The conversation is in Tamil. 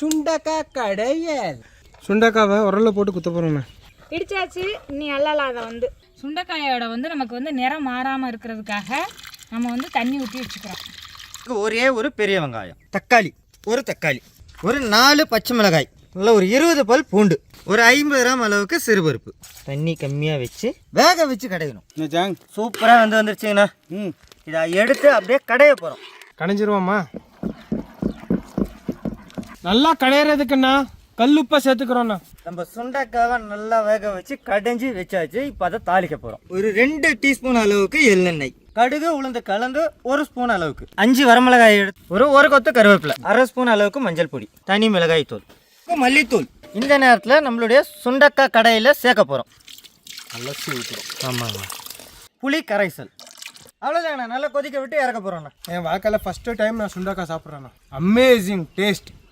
சுண்டக்காய் கடையல். சுண்டக்காவை உரல்ல போட்டு குத்த போகிறோண்ணே இடிச்சாச்சு நீ அல்லலாம் அதை வந்து சுண்டைக்காயோட வந்து நமக்கு வந்து நிறம் மாறாமல் இருக்கிறதுக்காக நம்ம வந்து தண்ணி ஊற்றி வச்சுக்கிறோம். ஒரே ஒரு பெரிய வெங்காயம். தக்காளி. ஒரு தக்காளி. ஒரு நாலு பச்சை மிளகாய். நல்ல ஒரு இருபது பல் பூண்டு. ஒரு ஐம்பது கிராம் அளவுக்கு சிறுபருப்பு. தண்ணி கம்மியாக வச்சு வேக வச்சு கடையணும். ஜாங்? சூப்பராக வந்து வந்துருச்சுங்கண்ணா. ம். இதை எடுத்து அப்படியே கடைய போகிறோம் கடைஞ்சிருவோம்மா நல்லா கடையிறதுக்குண்ணா. கல்லுப்பை சேர்த்துக்கிறோண்ணா. நம்ம சுண்டைக்காவை நல்லா வேக வச்சு கடைஞ்சி வச்சாச்சு இப்போ அதை தாளிக்க போகிறோம் ஒரு ரெண்டு டீஸ்பூன் அளவுக்கு எள்ளெண்ணெய். கடுகு உளுந்து கலந்து ஒரு ஸ்பூன் அளவுக்கு. அஞ்சு வரமிளகாய் எடுத்து ஒரு ஒரு கொத்து கருவேப்பிலை அரை ஸ்பூன் அளவுக்கு மஞ்சள் பொடி தனி மிளகாய் தூள். மல்லித்தூள். இந்த நேரத்தில் நம்மளுடைய சுண்டக்காய் கடையில் சேர்க்க போகிறோம் அலசி ஊற்றுறோம் ஆமாங்க. புளி கரைசல். அவ்வளோதாங்கண்ணா நல்லா கொதிக்க விட்டு இறக்க போகிறோண்ணா என் வாழ்க்கையில் ஃபஸ்ட்டு டைம் நான் சுண்டக்காய் சாப்பிட்றேண்ணா. Amazing taste